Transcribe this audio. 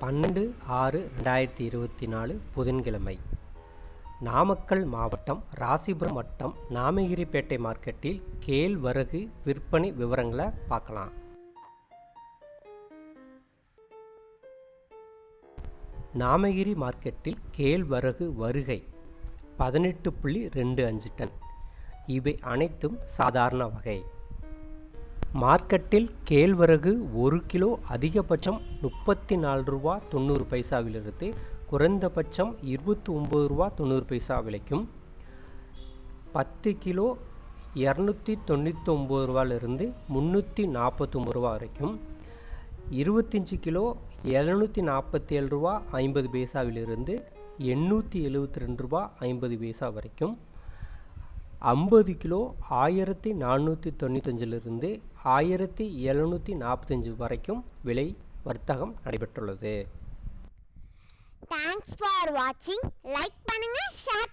பன்னெண்டு ஆறு ரெண்டாயிரத்தி இருபத்தி நாலு புதன்கிழமை. நாமக்கல் மாவட்டம் ராசிபுரம் வட்டம் நாமகிரிப்பேட்டை மார்க்கெட்டில் கேழ்வரகு விற்பனை விவரங்களை பார்க்கலாம். நாமகிரி மார்க்கெட்டில் கேழ்வரகு வருகை பதினெட்டு புள்ளி ரெண்டு அஞ்சு டன். இவை அனைத்தும் சாதாரண வகை. மார்க்கெட்டில் கேழ்வரகு ஒரு கிலோ அதிகபட்சம் முப்பத்தி நாலு ரூபா தொண்ணூறு பைசாவிலிருந்து குறைந்தபட்சம் இருபத்தி ஒம்பது ரூபா தொண்ணூறு பைசா விலைக்கும் பத்து கிலோ இரநூத்தி தொண்ணூற்றி ஒம்பது ரூபாயிலிருந்து முந்நூற்றி நாற்பத்தொம்பது ரூபா வரைக்கும் இருபத்தஞ்சி கிலோ எழுநூற்றி நாற்பத்தி ஏழு ரூபா ஐம்பது பைசாவிலிருந்து எண்ணூற்றி எழுபத்தி ரெண்டு ரூபா ஐம்பது பைசா வரைக்கும் ஐம்பது கிலோ ஆயிரத்தி நானூற்றி தொண்ணூத்தஞ்சிலிருந்து ஆயிரத்தி எழுநூற்றி நாற்பத்தஞ்சு வரைக்கும் விலை வர்த்தகம் நடைபெற்றுள்ளது. தேங்க்ஸ் ஃபார் வாட்சிங் லைக் பண்ணுங்க ஷேர்